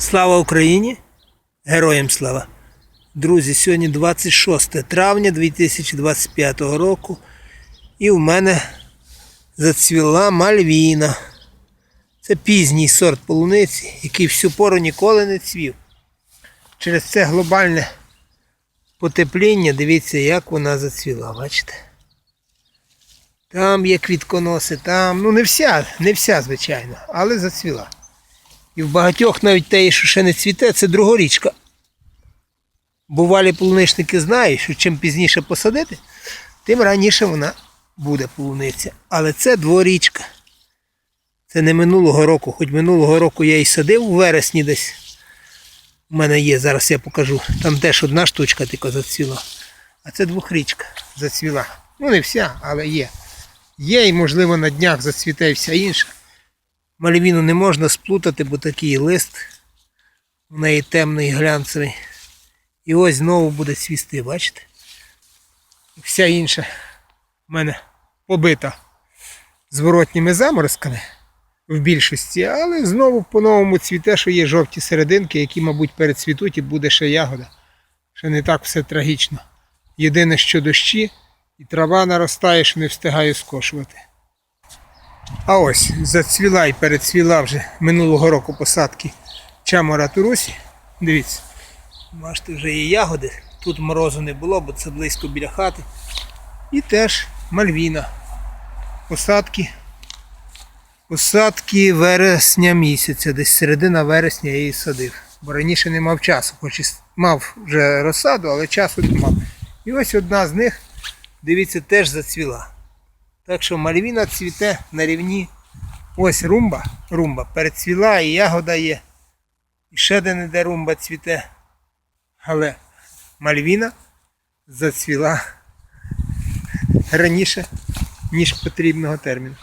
Слава Україні! Героям слава! Друзі, сьогодні 26 травня 2025 року. І в мене зацвіла мальвіна. Це пізній сорт полуниці, який всю пору ніколи не цвів. Через це глобальне потепління, дивіться, як вона зацвіла, бачите? Там є квітконоси, там, ну не вся, не вся, звичайно, але зацвіла. І в багатьох навіть те, що ще не цвіте, це другорічка. Бувалі полуничники знають, що чим пізніше посадити, тим раніше вона буде полуниця. Але це дворічка. Це не минулого року, хоч минулого року я і садив у вересні десь. У мене є, зараз я покажу. Там теж одна штучка тільки зацвіла. А це двохрічка зацвіла. Ну не вся, але є. Є і, можливо, на днях зацвіте вся інша. Мальвіну не можна сплутати, бо такий лист у неї темний глянцевий. І ось знову буде цвісти, бачите? Вся інша в мене побита зворотніми заморозками в більшості, але знову по-новому цвіте, що є жовті серединки, які, мабуть, перецвітуть і буде ще ягода. Ще не так все трагічно. Єдине, що дощі, і трава наростає, що не встигаю скошувати. А ось зацвіла і перецвіла вже минулого року посадки чамора турусі. Дивіться, бачите, вже є ягоди. Тут морозу не було, бо це близько біля хати. І теж мальвіна. Посадки. Посадки вересня місяця, десь середина вересня я її садив. Бо раніше не мав часу, хоч і мав вже розсаду, але часу не мав. І ось одна з них, дивіться, теж зацвіла. Так що мальвіна цвіте на рівні. Ось румба, румба перецвіла і ягода є. І ще де не де румба цвіте. Але мальвіна зацвіла раніше, ніж потрібного терміну.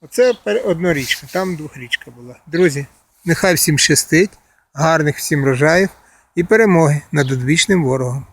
Оце пер- однорічка, там двохрічка була. Друзі, нехай всім щастить, гарних всім рожаїв і перемоги над одвічним ворогом.